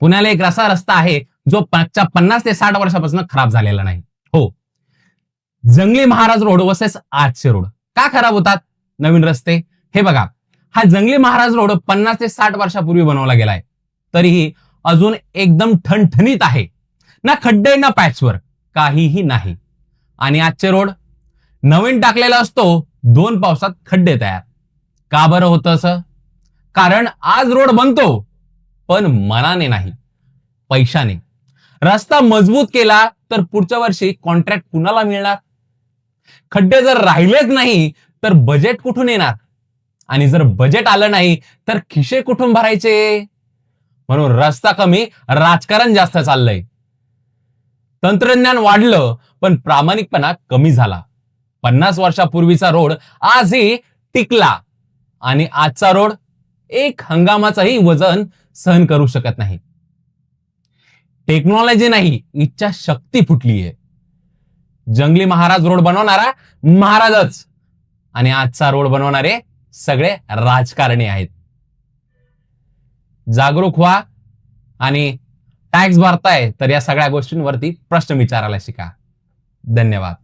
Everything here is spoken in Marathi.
पुण्याला एक असा रस्ता आहे जो मागच्या पन्नास ते साठ वर्षापासून खराब झालेला नाही. हो. जंगली महाराज रोड वसेस आजचे रोड. का खराब होतात? नवीन रस्ते. हे बघा. हा जंगली महाराज रोड पन्नास ते साठ वर्षापूर्वी बनवला गेलाय. तरीही अजून एकदम ठणठणीत आहे. ना खड्डे ना पॅचवर. काहीही नाही. आणि आजचे रोड? नवीन टाकलेला असतो. दोन पावसात खड्डे तयार. का बरं होतं असं? कारण आज रोड बनतो. पण मनाने नाही पैशाने. रस्ता मजबूत केला तर पुढच्या वर्षी कॉन्ट्रॅक्ट कुणाला मिळणार? खड्डे जर राहिलेच नाही तर बजेट कुठून येणार? आणि जर बजेट आलं नाही तर खिशे कुठून भरायचे? म्हणून रस्ता कमी राजकारण जास्त चाललंय. तंत्रज्ञान वाढलं पण प्रामाणिकपणा कमी झाला. पन्नास वर्षापूर्वीचा रोड आजही टिकला. आणि आजचा रोड एक हंगामाचंही वजन सहन करू शकत नाही. टेक्नॉलॉजी नाही इच्छा शक्ती फुटली आहे जंगली महाराज रोड बनवणारा महाराजच. आणि आजचा रोड बनवणारे सगळे राजकारणी आहेत. जागरूक व्हा आणि टॅक्स भरताय तर या सगळ्या गोष्टींवरती प्रश्न विचारायला शिका. धन्यवाद.